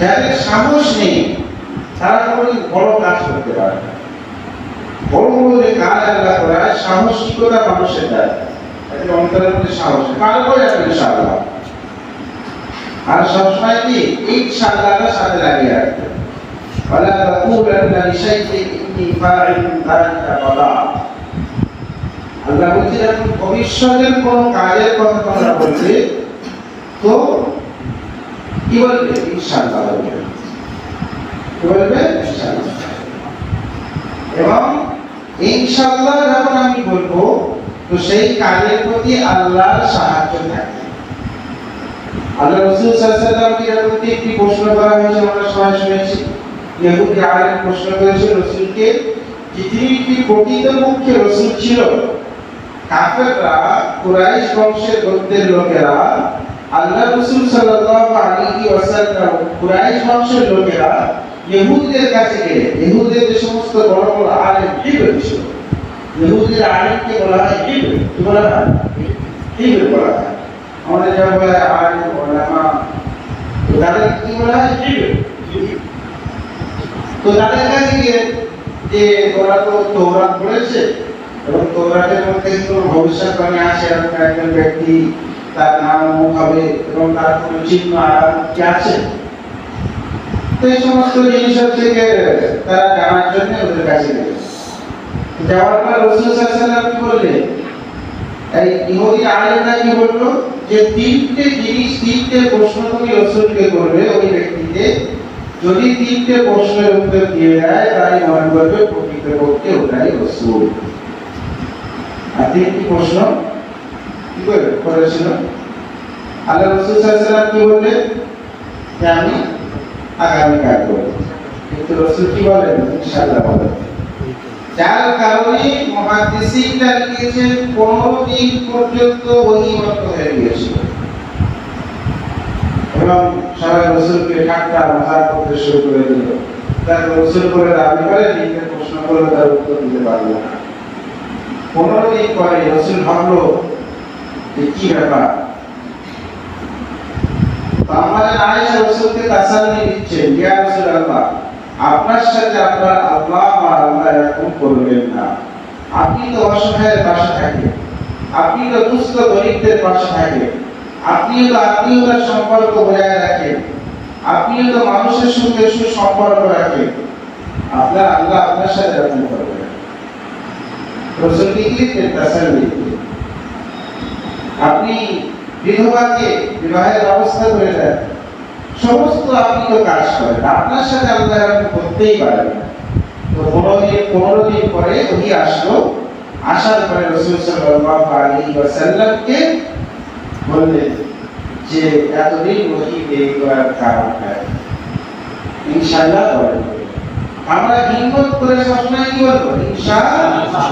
যাদের সাহস নেই তারা কোনোদিন বড় কাজ করতে পারে না বড় বড় যে কাজ আল্লাহ করায় সাহসিকতা মানুষের দেয় এতে অন্তরের মধ্যে সাহস পারবো যাবে ইনশাআল্লাহ আর সবসময় কি ইনশাআল্লাহটা সাথে লাগিয়ে রাখবে ولا تقولن لشيء إني فاعل ذلك غدا আল্লাহ বলছে যখন ভবিষ্যতের কোন কাজের কথা তোমরা বলবে তো কি ইনশাআল্লাহ কি বলবে? এবং ইনশাআল্লাহ যখন আমি বলব, তো সেই কাজের প্রতি আল্লাহর সাহায্য থাকবে। আল্লাহ রসুল সাল্লাল্লাহু যখন একটি প্রশ্ন করা হয়েছে আমরা সবাই শুনেছি? ইহুদি আলেম প্রশ্ন করেছে রসুলকে? কি প্রকৃত মুখ্য রসুল ছিল কাফেররা, কুরাইশ বংশের গোত্রের লোকেরা আল্লাহ রসুল সাল্লাল্লাহু আলাইহি ওয়াসাল্লাম কুরাইশ বংশের লোকেরা ইহুদিদের কাছে গেলে, ইহুদিদের যে সমস্ত বড় বড় আলেম হিব্রু ছিল? ইহুদিদের আলেমকে বলা হয় কি বলা হয়? হিব্রু বলা হয়? আমাদের যা বলা হয় আলেম, ওলামা, তো তাদের কি বলা হয়? হিব্রু তো তাদের কাছে গিয়ে যে ওরা তো তৌরাত পড়েছে এবং তৌরাতের মধ্যে কিন্তু ভবিষ্যৎবাণী আছে এরকম একজন ব্যক্তি তার নাম হবে এবং তার কোনো চিহ্ন কি আছে? তো এই সমস্ত জিনিস হচ্ছে যে তারা জানার জন্য ওদের কাছে যাওয়ার পর রসুল কি এই ইহুদি আলেমরা কি বলল? যে তিনটে জিনিস, তিনটে প্রশ্ন তুমি রসুলকে করবে, ওই ব্যক্তিকে যদি তিনটে প্রশ্নের উত্তর দিয়ে দেয় তাই মনে করবে প্রকৃতপক্ষে ওটাই রসুল। আর তিনটি প্রশ্ন? করেছিল আল্লাহ রসুল সাল্লাল্লাহু কি বললেন? যে আমি আগামী কাজ করব। কিন্তু রসুল কি বলেন? ইনশাআল্লাহ বলেন। যার কারণে মহাদিসিনরা লিখেছেন পনেরো দিন পর্যন্ত ওহিমত হয়ে গিয়েছিল এবং সবাই রসুলকে ঠাট্টা মজা করতে শুরু করে দিল। তার রসুল করে দাবি করে লিখে প্রশ্ন করলে তার উত্তর দিতে পারল না। পনেরো দিন পরে রসুল ভাবলো যে কি ব্যাপার আপনার আল্লাহ আপনি তো অসহায়ের পাশে থাকেন। রাখেন। আপনি তো মানুষের সঙ্গে সুসম্পর্ক রাখেন। আপনার আল্লাহ আপনার সাথে এরকম করবেন। রসুলকে কি তাসাল্লি আপনি বিধবাকে বিবাহের ব্যবস্থা করে দেন। সমস্ত আপনি তো কাজ করেন। আপনার সাথে আল্লাহ এরকম করতেই পারেন তো পনেরো দিন পনেরো দিন পরে ওহি আসলো। আসার পরে রসুল সাল্লাল্লাহু আলাইহি ওয়াসাল্লামকে বললেন যে, এতদিন ওহি দেরি করার কারণটা ইনশাআল্লাহ আমরা হিম্মত করে সবসময় কি বলব? ইনশাআল্লাহ।